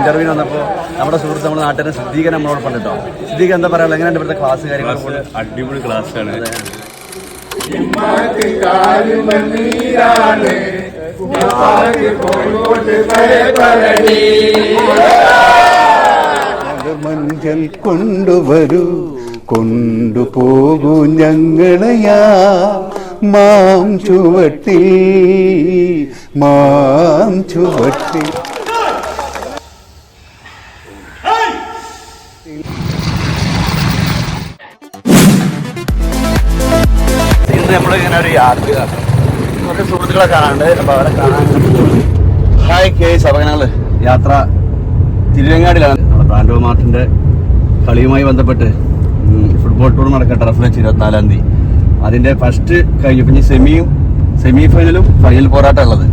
ഇന്റർവ്യൂവിന് വന്നപ്പോൾ നമ്മുടെ സുഹൃത്ത് നമ്മുടെ നാട്ടിലെ സിദ്ദീഖൻ നമ്മളോട് പറഞ്ഞിട്ടോ. സിദ്ദീഖ് എന്താ പറയാ? എങ്ങനെയാണ് ഇവിടുത്തെ ക്ലാസ് കാര്യങ്ങളൊക്കെ അടിപൊളി ക്ലാസ്സാണ് മഞ്ചൽ കൊണ്ടുവരൂ കൊണ്ടുപോകൂ ഞങ്ങളെയാ. മാം ചുവട്ടി മാം ചുവട്ടി ഇന്ന് നമ്മൾ ഇങ്ങനെ ഒരു യാത്ര കുറച്ച് സുഹൃത്തുക്കളെ കാണാണ്ട് അപ്പോൾ അവരെ കാണാൻ ഹായ് കെ സഭകനങ്ങൾ യാത്ര തിരുവങ്ങാടിലാണ്. നമ്മുടെ ബ്രാൻഡോ മാർട്ടിന്റെ കളിയുമായി ബന്ധപ്പെട്ട് ഫുട്ബോൾ ടൂർ നടക്കട്ടെ വെച്ച് ഇരുപത്തിനാലാം തീയതി. അതിന്റെ ഫസ്റ്റ് കഴിഞ്ഞു. പിന്നെ സെമിയും സെമി ഫൈനലും ഫൈനൽ പോരാട്ടം ഉള്ളത്.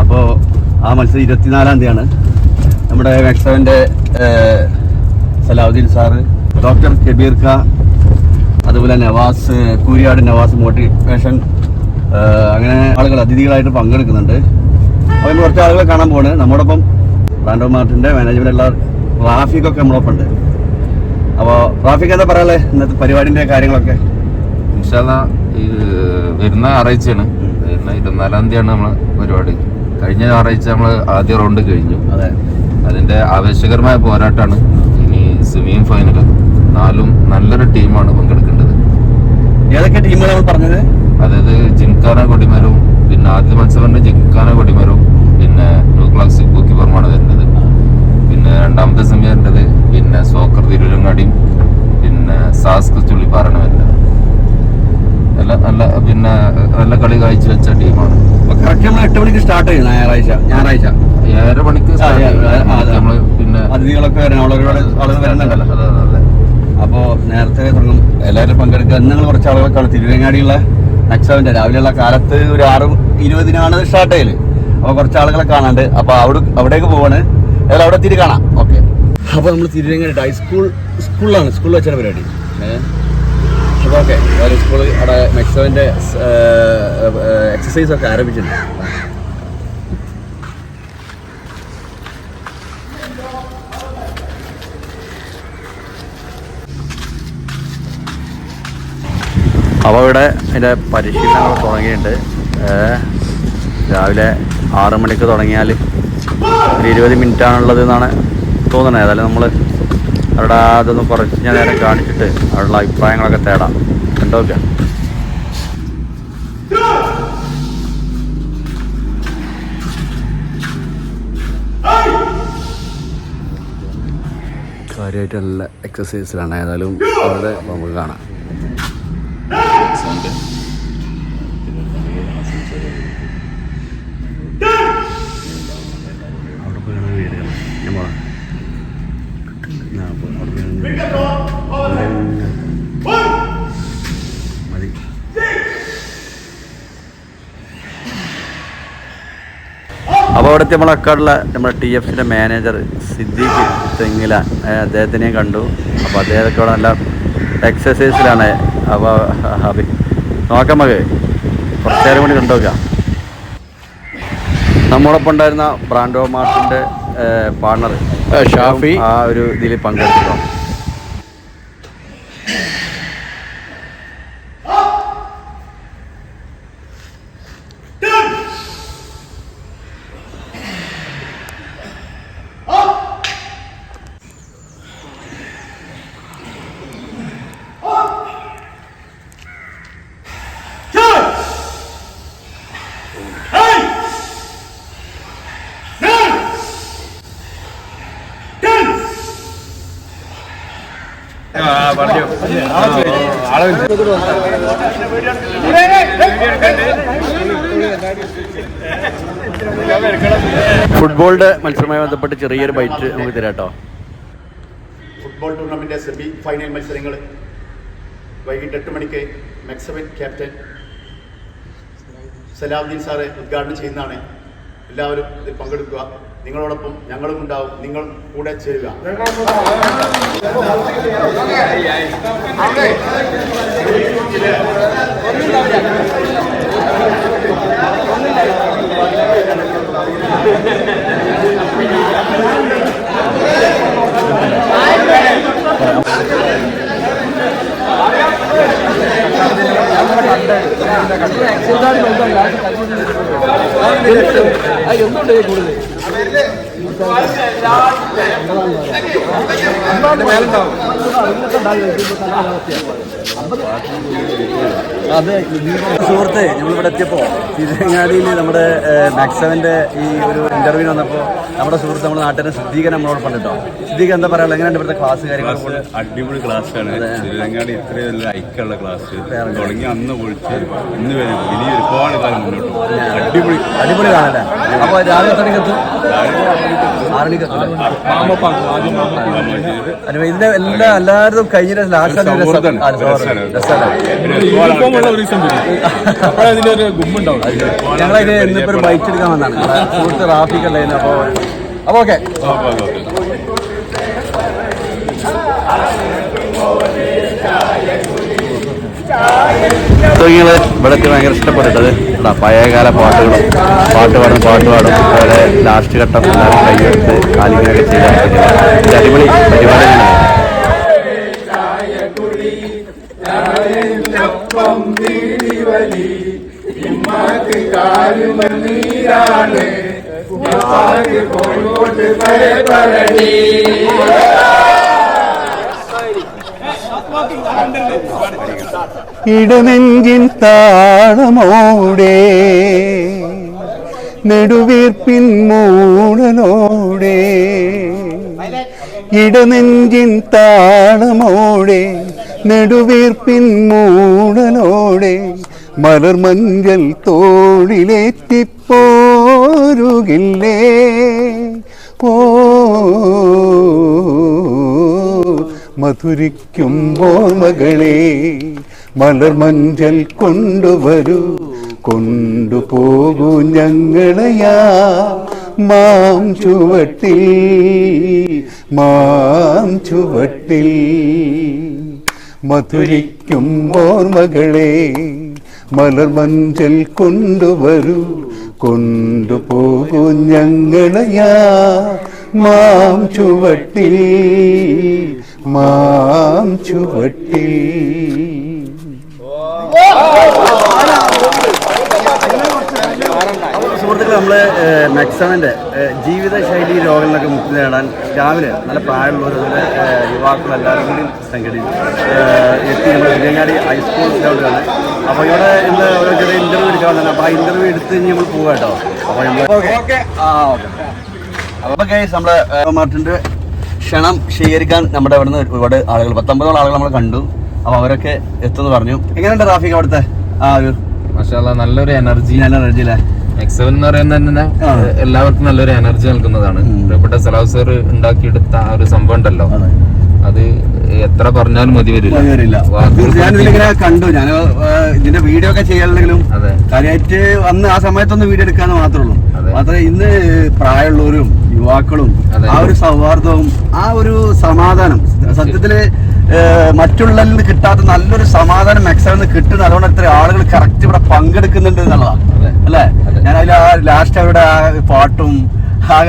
അപ്പോൾ ആ മത്സരം ഇരുപത്തിനാലാം തീയതിയാണ്. നമ്മുടെ മെക്സവന്റെ സലാഹുദ്ദീൻ സാറ് ഡോക്ടർ കബീർ ഖാ അതുപോലെ നവാസ് കൂരിയാട് നവാസ് മോട്ടിവേഷൻ അങ്ങനെ ആളുകൾ അതിഥികളായിട്ട് പങ്കെടുക്കുന്നുണ്ട്. അപ്പോൾ കുറച്ച് ആളുകളെ കാണാൻ പോണ് നമ്മോടൊപ്പം റാൻഡോ മാർട്ടിന്റെ മാനേജ്മെന്റ് ഉള്ള റാഫിക്കൊക്കെ നമ്മളൊപ്പം ഉണ്ട് അപ്പോൾ റാഫിക്ക് എന്താ പറയാല്ലേ ഇന്നത്തെ പരിപാടിന്റെ കാര്യങ്ങളൊക്കെ? വരുന്ന ആറാഴ്ചയാണ് വരുന്ന ഇരുപത്തിനാലാം തീയതിയാണ് നമ്മളെ പരിപാടി. കഴിഞ്ഞ ഞായറാഴ്ച നമ്മൾ ആദ്യ റൗണ്ട് കഴിഞ്ഞു. അതെ. അതിന്റെ ആവേശകരമായ പോരാട്ടമാണ്. ഇനി സെമിയും ഫൈനലും നാലും നല്ലൊരു ടീമാണ് പങ്കെടുക്കേണ്ടത്. ഏതൊക്കെ ടീമുകൾ നമ്മൾ പറഞ്ഞത്? അതായത് ജിംഖാന കൊടിമരവും പിന്നെ ആദ്യ മത്സരം ജിംഖാന കൊടിമരവും പിന്നെ ന്യൂ ക്ലാസ് ബൂക്കിപ്പുറമാണ് വരുന്നത്. പിന്നെ രണ്ടാമത്തെ സെമി വരേണ്ടത് പിന്നെ സോക്കർ തിരുവരങ്ങാടിയും പിന്നെ സാസ്ക് ചുള്ളിപ്പാറാണ് വരുന്നത്. നല്ല നല്ല പിന്നെ നല്ല കളി കാഴ്ച വെച്ച ടീമാണ്. കറക്റ്റ് നമ്മൾ എട്ട് മണിക്ക് സ്റ്റാർട്ട് ചെയ്യും ഞായറാഴ്ച ഞായറാഴ്ച. ഏഴര മണിക്ക്. നമ്മൾ പിന്നെ അതിഥികളൊക്കെ വരണം വളരെ വളരെ വരുന്നുണ്ടല്ലോ. അതെ, അതെ, അതെ. അപ്പോൾ നേരത്തെ തുടങ്ങും. എല്ലാവരും പങ്കെടുക്കുക. നിങ്ങൾ കുറച്ച് ആളുകളൊക്കെ തിരുവങ്ങാടിയുള്ള നക്സവിന്റെ രാവിലെയുള്ള കാലത്ത് ഒരു ആറ് ഇരുപതിനാണ് സ്റ്റാർട്ട് ചെയ്യൽ. അപ്പോൾ കുറച്ച് ആളുകളെ കാണാണ്ട്. അപ്പോൾ അവിടെ അവിടേക്ക് പോവാണ്. ഏതായാലും അവിടെ തിരി കാണാം. ഓക്കെ. അപ്പോൾ നമ്മൾ തിരുവങ്ങാടി ഹൈസ്കൂൾ സ്കൂളിലാണ് സ്കൂളിൽ വെച്ചാണ് പരിപാടി. അപ്പോൾ ഓക്കെ. സ്കൂൾ അവിടെ മെക്സോവിന്റെ എക്സസൈസ് ഒക്കെ ആരംഭിച്ചിട്ടുണ്ട്. അപ്പോൾ ഇവിടെ അതിന്റെ പരിശീലനങ്ങൾ തുടങ്ങിയിട്ടുണ്ട്. രാവിലെ ആറ് മണിക്ക് തുടങ്ങിയാൽ ഒരു ഇരുപത് മിനിറ്റാണുള്ളത് എന്നാണ് തോന്നുന്നത്. ഏതായാലും നമ്മൾ അവിടെ അതൊന്ന് കുറച്ച് ഞാൻ നേരം കാണിച്ചിട്ട് അവിടെയുള്ള അഭിപ്രായങ്ങളൊക്കെ തേടാം. കണ്ടോ ഒക്കെ? കാര്യമായിട്ടുള്ള എക്സസൈസിലാണ് ഏതായാലും അവിടെ നമുക്ക് കാണാം മതി. അപ്പോൾ അവിടുത്തെ നമ്മളെ അക്കാടുള്ള നമ്മുടെ ടി എഫ് സിന്റെ മാനേജർ സിദ്ദീഖ് തെങ്ങില അദ്ദേഹത്തിനെയും കണ്ടു. അപ്പോൾ അദ്ദേഹമൊക്കെ നല്ല എക്സസൈസിലാണ് അപ്പോൾ അത് നോക്കാം മകേ. കുറച്ച് നേരം കൂടി കണ്ടുനോക്കാം നമ്മോടൊപ്പം ഉണ്ടായിരുന്ന ബ്രാൻഡോ മാർട്ടിന്റെ പാർട്ണർ ഷാഫി. ആ ഒരു ഇതിൽ പങ്കെടുത്തിട്ടോ ഫുട്ബോളിന്റെ മത്സരമായി ബന്ധപ്പെട്ട് ചെറിയൊരു ബൈറ്റ് നമുക്ക് തരാം കേട്ടോ. ഫുട്ബോൾ ടൂർണമെന്റ് സെമി ഫൈനൽ മത്സരങ്ങൾ വൈകിട്ട് എട്ട് മണിക്ക് മെക്സവൻ ക്യാപ്റ്റൻ സലാഹുദ്ദീൻ സാറ് ഉദ്ഘാടനം ചെയ്യുന്നതാണ്. എല്ലാവരും ഇതിൽ പങ്കെടുക്കുക. നിങ്ങളോടൊപ്പം ഞങ്ങളും ഉണ്ടാവും. നിങ്ങൾ കൂടെ ചേരുക. എന്തുകൊണ്ട് കൂടുതൽ 转脸夹一个给 അതെ സുഹൃത്തെ നമ്മളിവിടെ എത്തിയപ്പോൾ തിരുവങ്ങാടിയിൽ നമ്മുടെ മാക്സവന്റെ ഈ ഒരു ഇന്റർവ്യൂ വന്നപ്പോൾ നമ്മുടെ സുഹൃത്ത് നമ്മുടെ നാട്ടിലെ സിദ്ദീഖൻ നമ്മളോട് പറഞ്ഞിട്ടോ. സിദ്ദീഖ് എന്താ പറയാ? എങ്ങനെയാണ് ഇവിടുത്തെ ക്ലാസ് കാര്യങ്ങൾ ക്ലാസ് അടിപൊളി ക്ലാസ്സാണ് തിരുവങ്ങാട് ഇത്രയും നല്ല ഐക്കുള്ള ക്ലാസ് തുടങ്ങി അന്ന് പൊളിച്ച് ഇന്ന് വരെ ഇനി ഒരുപാട് കാലം മുന്നോട്ട് അടിപൊളി. അടിപൊളി കാണല്ലേ അപ്പോൾ രാവിലെ തുടങ്ങി എത്തും? ആറ് മണിക്ക് ഇതിന്റെ എല്ലാ എല്ലാവരും കഴിഞ്ഞ ലാസ്റ്റ്. ഞങ്ങളതിന് ഇന്നിപ്പോ ഒരു ബൈറ്റ് എടുക്കാൻ വന്നാണ് ട്രാഫിക് സുഹൃത്ത് റാഫിക്ക് ഉണ്ടായിരുന്നു അപ്പൊ അപ്പൊ ഓക്കെ തുടങ്ങിയത് ഇവിടെയൊക്കെ ഭയങ്കര ഇഷ്ടപ്പെട്ടത് ഇവിടെ പഴയകാല പാട്ടുകളും പാട്ട് പാടും പാട്ട് പാടും. അതുപോലെ ലാസ്റ്റ് ഘട്ടം എല്ലാവരും കൈയെടുത്ത് കാലിങ്ങനൊക്കെ ചെയ്യാൻ പറ്റിയ അടിപൊളി പരിപാടിയാണ്. ഇടനെഞ്ചിൻ താളമോടെ നെടുവീർപ്പിൻ മൂടലോടെ ഇടനെഞ്ചിൻ താളമോടെ നെടുവീർപ്പിൻ മൂടലോടെ മലർമഞ്ചൽ തോളിലേറ്റിപ്പോരുകില്ലേ? ഓ മധുരിക്കുമ്പോൾ മകളെ മലർമഞ്ചൽ കൊണ്ടുവരൂ. കൊണ്ടുപോകൂ ഞങ്ങളെയാ മാം ചുവട്ടിൽ മാം ചുവട്ടിൽ. മധുരിക്കും മകളെ മലർമഞ്ചൽ കൊണ്ടുവരൂ. കൊണ്ടുപോകൂ ഞങ്ങളെയാ മാം ചുവട്ടിൽ മാം ചുവട്ടിൽ. സുഹൃത്തുക്കൾ നമ്മൾ മെക്സവന്റെ ജീവിതശൈലി രോഗങ്ങളിലൊക്കെ മുക്തി നേടാൻ രാവിലെ നല്ല പ്രായമുള്ളവർ അതുപോലെ യുവാക്കൾ എല്ലാവരും കൂടി സംഘടിച്ചു എത്തി നമ്മൾ വിജയങ്ങാടി ഹൈസ്കൂൾ ഗ്രൗണ്ടിലാണ്. അപ്പോൾ ഇവിടെ ഇന്ന് ഒരു ചെറിയ ഇന്റർവ്യൂ എടുക്കാൻ തന്നെ അപ്പോൾ ആ ഇന്റർവ്യൂ എടുത്ത് കഴിഞ്ഞ് നമ്മൾ പോകാം കേട്ടോ. അപ്പോൾ നമ്മൾ ഓക്കെ. ആ ഓക്കെ. അപ്പോൾ ഗൈസ് നമ്മൾ മാർട്ടിന്റെ മാർട്ടിന്റെ ക്ഷണം സ്വീകരിക്കാൻ നമ്മുടെ അവിടെ നിന്ന് ഒരുപാട് ആളുകൾ പത്തൊമ്പതോളം ആളുകൾ നമ്മൾ കണ്ടു. അപ്പോൾ അവരൊക്കെ എത്തുമെന്ന് പറഞ്ഞു. എങ്ങനെയുണ്ട് ട്രാഫിക് അവിടുത്തെ? ആ ഒരു മാഷാല്ല നല്ലൊരു എനർജി. എനർജി അല്ലേ? എക്സവൻ എന്ന് പറയുന്നത് തന്നെ എല്ലാവർക്കും നല്ലൊരു എനർജി നൽകുന്നതാണ്. ഇവിടെ പ്രിയപ്പെട്ട സലാഹ് സർ ഉണ്ടാക്കിയെടുത്ത ആ ഒരു സംഭവം ഉണ്ടല്ലോ. അത്. എത്ര പറഞ്ഞാലും മതി വരില്ല. കണ്ടു. ഞാൻ ഇതിന്റെ വീഡിയോ ഒക്കെ ചെയ്യാനുണ്ടെങ്കിലും കാര്യമായിട്ട് അന്ന് ആ സമയത്തൊന്ന് വീഡിയോ എടുക്കാന്ന് മാത്രമേ ഉള്ളൂ. അതെ. മാത്രമേ ഇന്ന് പ്രായമുള്ളവരും യുവാക്കളും ആ ഒരു സൗഹാർദ്ദവും ആ ഒരു സമാധാനം സത്യത്തിൽ മറ്റുള്ളതിൽ നിന്ന് കിട്ടാത്ത നല്ലൊരു സമാധാനം മെക്സറിൽ നിന്ന് കിട്ടുന്ന അതുകൊണ്ട് ഇത്ര ആളുകൾ കറക്റ്റ് ഇവിടെ പങ്കെടുക്കുന്നുണ്ട് എന്നുള്ളതാണ്. അല്ലേ? ഞാൻ അതിൽ ആ ലാസ്റ്റ് അവരുടെ ആ പാട്ടും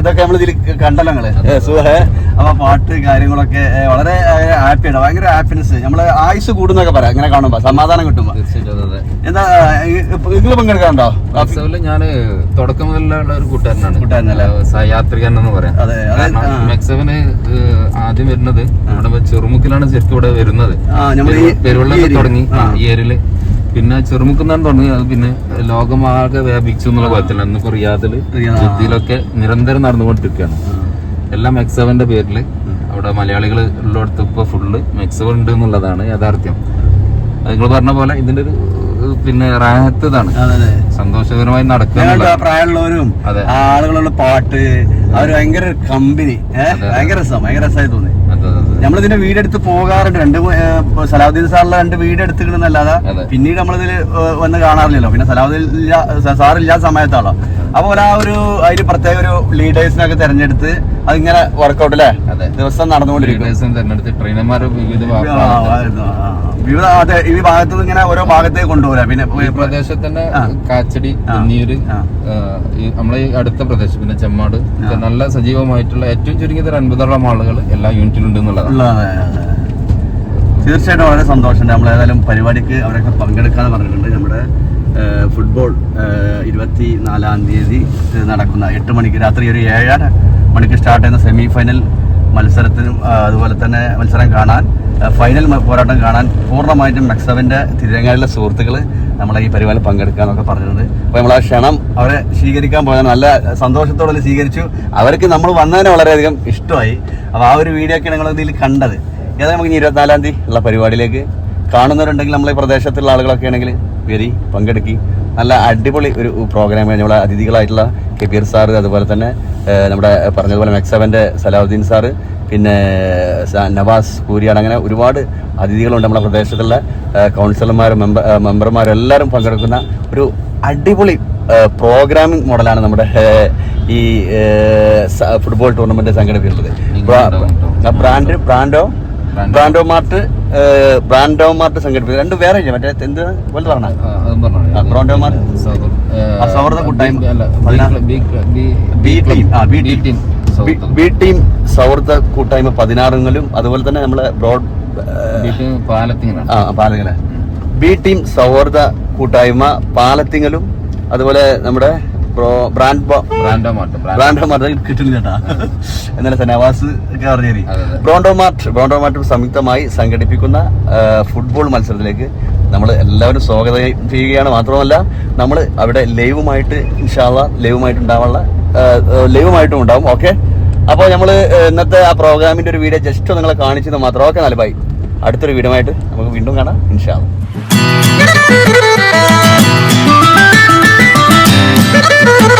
ഇതൊക്കെ നമ്മൾ ഇതിൽ കണ്ടല്ലോ നിങ്ങൾ. സുഹേ അപ്പൊ പാട്ട് കാര്യങ്ങളൊക്കെ വളരെ ഹാപ്പിയാണ് ഭയങ്കര ഹാപ്പിനെസ് നമ്മൾ ആയുസ് കൂടുന്നൊക്കെ പറയാം. ഇങ്ങനെ കാണുമ്പോ സമാധാനം കിട്ടുമ്പോ. എന്താ നിങ്ങൾ പങ്കെടുക്കാറുണ്ടോ ഞാൻ തുടക്കം മുതലുള്ള ഒരു കൂട്ടുകാരനാണ്. കൂട്ടുകാരനല്ലേ? സഹയാത്രികൻ എന്ന് പറയാം. അതെ, മെക്സവന് ആദ്യം വരുന്നത് നമ്മുടെ ചെറുമുക്കിലാണ് ശരിക്കും ഇവിടെ വരുന്നത്. പെരുവെള്ളം തുടങ്ങി. ഈ ഏരിയയിൽ. പിന്നെ ചെറുമുക്കുന്നാണ് തുടങ്ങി. അത് പിന്നെ ലോകമാകെ വ്യാപിച്ചു എന്നുള്ള കാര്യത്തിൽ അന്ന് റിയാദിൽ റിയാദ്, ആ. ജിദ്ദയിലൊക്കെ നിരന്തരം നടന്നുകൊണ്ടിരിക്കുകയാണ്. എല്ലാം മെക്സവന്റെ പേരിൽ അവിടെ മലയാളികൾ ഉള്ളിടത്ത് ഇപ്പൊ ഫുള്ള് മെക്സവൻ ഉണ്ട് എന്നുള്ളതാണ് യാഥാർത്ഥ്യം. നിങ്ങൾ പറഞ്ഞ പോലെ ഇതിന്റെ ഒരു പിന്നെ റാഹത്തതാണ്. സന്തോഷകരമായി നടക്കുന്നത് പ്രായമുള്ളവരും ആളുകളുള്ള പാട്ട് അവർ ഭയങ്കര കമ്പനി ഭയങ്കര രസം ഭയങ്കര രസമായി തോന്നി. നമ്മളിതിന്റെ വീടെടുത്ത് പോകാറുണ്ട്. രണ്ട് സാറിന്റെ സലാഹുദ്ദീൻ സാറിലെ രണ്ട് വീട് എടുത്തിക്കണമെന്നല്ലാതെ അതെ. പിന്നീട് നമ്മളിതിൽ വന്ന് കാണാറില്ലല്ലോ. പിന്നെ സലാഹുദ്ദീൻ സാറില്ലാത്ത സമയത്താണല്ലോ. അപ്പോൾ ആ ഒരു അതിന് പ്രത്യേക ഒരു ലീഡേഴ്സിനൊക്കെ തെരഞ്ഞെടുത്ത് അതിങ്ങനെ വർക്കൗട്ട് അല്ലേ. ദിവസം നടന്നുകൊണ്ടിരിക്കും. തെരഞ്ഞെടുത്ത് ട്രെയിനർമാർ വിവിധ അതെ ഈ ഭാഗത്ത് ഇങ്ങനെ ഓരോ ഭാഗത്തേക്ക് കൊണ്ടുപോരാ പിന്നെ ഈ പ്രദേശത്തിന്റെ. കാച്ചടി ഈ നമ്മളെ ഈ അടുത്ത പ്രദേശം പിന്നെ ചെമ്മാട് നല്ല സജീവമായിട്ടുള്ള ഏറ്റവും ചുരുങ്ങിയത് ഒരു അൻപതോളം ആളുകൾ എല്ലാ യൂണിറ്റിലുണ്ട് എന്നുള്ളതാണ്. തീർച്ചയായിട്ടും വളരെ സന്തോഷമുണ്ട് നമ്മൾ ഏതായാലും പരിപാടിക്ക് അവരൊക്കെ പങ്കെടുക്കാന്ന് പറഞ്ഞിട്ടുണ്ട്. നമ്മുടെ ഫുട്ബോൾ ഇരുപത്തി നാലാം തീയതി നടക്കുന്ന എട്ട് മണിക്ക് രാത്രി ഒരു ഏഴര മണിക്ക് സ്റ്റാർട്ട് ചെയ്യുന്ന സെമി ഫൈനൽ മത്സരത്തിനും അതുപോലെ തന്നെ മത്സരം കാണാൻ ഫൈനൽ പോരാട്ടം കാണാൻ പൂർണമായിട്ടും മെക്സവിന്റെ തിരുവങ്ങാടിലെ സുഹൃത്തുക്കൾ നമ്മളെ ഈ പരിപാടിയിൽ പങ്കെടുക്കാനൊക്കെ പറഞ്ഞിട്ടുണ്ട്. അപ്പോൾ നമ്മൾ ആ ക്ഷണം അവരെ സ്വീകരിക്കാൻ പോയത് നല്ല സന്തോഷത്തോടെ സ്വീകരിച്ചു. അവർക്ക് നമ്മൾ വന്നതിന് വളരെയധികം ഇഷ്ടമായി. അപ്പോൾ ആ ഒരു വീഡിയോ ഒക്കെ നിങ്ങൾ ഇതിൽ കണ്ടത്. ഏതായാലും നമുക്ക് ഇരുപത്തിനാലാം തീയതി ഉള്ള പരിപാടിയിലേക്ക് കാണുന്നവരുണ്ടെങ്കിൽ നമ്മളെ പ്രദേശത്തുള്ള ആളുകളൊക്കെ ആണെങ്കിൽ വരി പങ്കെടുക്കി. നല്ല അടിപൊളി ഒരു പ്രോഗ്രാം നമ്മുടെ അതിഥികളായിട്ടുള്ള കബീർ സാറ് അതുപോലെ തന്നെ നമ്മുടെ പറഞ്ഞതുപോലെ മെക്സവന്റെ സലാഹുദ്ദീൻ സാറ് പിന്നെ നവാസ് പൂരിയാണ്. അങ്ങനെ ഒരുപാട് അതിഥികളുണ്ട് നമ്മുടെ പ്രദേശത്തുള്ള കൗൺസിലർമാർ കൗൺസിലർമാരും മെമ്പർ മെമ്പർമാരെല്ലാവരും മെമ്പർമാരും എല്ലാവരും പങ്കെടുക്കുന്ന ഒരു അടിപൊളി പ്രോഗ്രാമിംഗ് മോഡലാണ് നമ്മുടെ ഈ ഫുട്ബോൾ ടൂർണമെന്റ് സംഘടിപ്പിക്കുന്നത്. Brand? Brando. Brando mart? Brando mart സംഘടിപ്പിച്ചത് രണ്ട് വേറെ ഇല്ല? മറ്റേ എന്ത്? പോലെ പറഞ്ഞ? ബ്രോണ്ടോ മാർട്ട് സൗഹൃദ കൂട്ടായ്മ. B team. സൗഹൃദ. കൂട്ടായ്മ പതിനാറുങ്ങളിലും അതുപോലെ തന്നെ നമ്മളെ ബ്രോഡ് ബി ടീം സൗഹൃദ കൂട്ടായ്മ പാലത്തിങ്ങലും അതുപോലെ നമ്മുടെ bro- brand Brando mart Brando mart കിട്ടുന്നില്ല എന്നാലും സനവാസ് ഒക്കെ പറഞ്ഞു. ബ്രോണ്ടോ മാർട്ട് ബ്രോണ്ടോ മാർട്ട് സംയുക്തമായി സംഘടിപ്പിക്കുന്ന ഫുട്ബോൾ മത്സരത്തിലേക്ക് നമ്മൾ എല്ലാവരും സ്വാഗതം ചെയ്യുകയാണ്. മാത്രമല്ല നമ്മൾ അവിടെ ലൈവുമായിട്ട് ഇൻഷാല്ല ലൈവുമായിട്ട് ഉണ്ടാവാനുള്ള ലൈവുമായിട്ടും ഉണ്ടാവും. ഓക്കെ? അപ്പോൾ നമ്മൾ ഇന്നത്തെ ആ പ്രോഗ്രാമിന്റെ ഒരു വീഡിയോ ജസ്റ്റ് നിങ്ങളെ കാണിച്ചത് മാത്രം. ഓക്കെ നല്ല ബൈ. അടുത്തൊരു വീഡിയോ ആയിട്ട് നമുക്ക് വീണ്ടും കാണാം. ഇൻഷാല്ല Thank you.